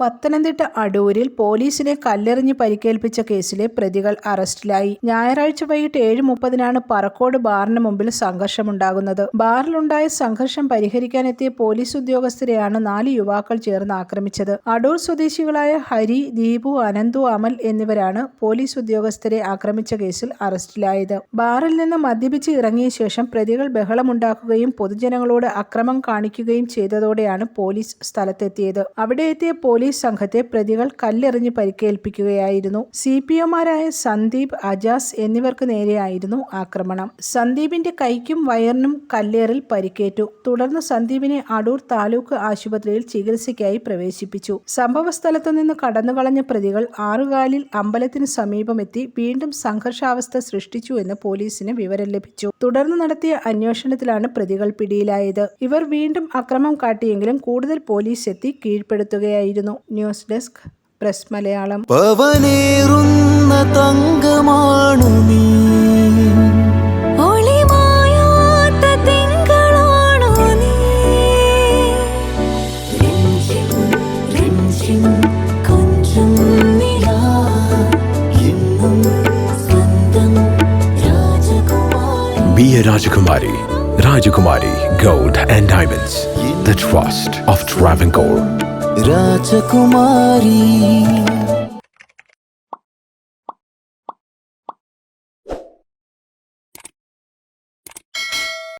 പത്തനംതിട്ട അടൂരിൽ പോലീസിനെ കല്ലെറിഞ്ഞ് പരിക്കേൽപ്പിച്ച കേസിലെ പ്രതികൾ അറസ്റ്റിലായി. ഞായറാഴ്ച വൈകിട്ട് ഏഴ് മുപ്പതിനാണ് പറക്കോട് ബാറിന് മുമ്പിൽ സംഘർഷമുണ്ടാകുന്നത്. ബാറിലുണ്ടായ സംഘർഷം പരിഹരിക്കാനെത്തിയ പോലീസ് ഉദ്യോഗസ്ഥരെയാണ് നാല് യുവാക്കൾ ചേർന്ന് ആക്രമിച്ചത്. അടൂർ സ്വദേശികളായ ഹരി ദീപു അനന്തു അമൽ എന്നിവരാണ് പോലീസ് ഉദ്യോഗസ്ഥരെ ആക്രമിച്ച കേസിൽ അറസ്റ്റിലായത്. ബാറിൽ നിന്ന് മദ്യപിച്ച് ഇറങ്ങിയ ശേഷം പ്രതികൾ ബഹളമുണ്ടാക്കുകയും പൊതുജനങ്ങളോട് അക്രമം കാണിക്കുകയും ചെയ്തതോടെയാണ് പോലീസ് സ്ഥലത്തെത്തിയത്. അവിടെ എത്തിയ പോലീസ് സംഘത്തെ പ്രതികൾ കല്ലെറിഞ്ഞ് പരിക്കേൽപ്പിക്കുകയായിരുന്നു. സി പി ഒമാരായ സന്ദീപ് അജാസ് എന്നിവർക്ക് നേരെയായിരുന്നു ആക്രമണം. സന്ദീപിന്റെ കൈക്കും വയറിനും കല്ലേറിൽ പരിക്കേറ്റു. തുടർന്ന് സന്ദീപിനെ അടൂർ താലൂക്ക് ആശുപത്രിയിൽ ചികിത്സയ്ക്കായി പ്രവേശിപ്പിച്ചു. സംഭവ സ്ഥലത്തു നിന്ന് കടന്നുകളഞ്ഞ പ്രതികൾ ആറുകാലിൽ അമ്പലത്തിന് സമീപമെത്തി വീണ്ടും സംഘർഷാവസ്ഥ സൃഷ്ടിച്ചു എന്ന് പോലീസിന് വിവരം ലഭിച്ചു. തുടർന്ന് നടത്തിയ അന്വേഷണത്തിലാണ് പ്രതികൾ പിടിയിലായത്. ഇവർ വീണ്ടും അക്രമം കാട്ടിയെങ്കിലും കൂടുതൽ പോലീസ് എത്തി കീഴ്പ്പെടുത്തുകയായിരുന്നു. News desk press Malayalam. പവനേറുന്ന തങ്കമാണു നീ. നിലാ. എന്നും സ്വന്തം രാജകുമാരി. Gold and Rajakumari. Rajakumari Gold and Diamonds. Rajkumari.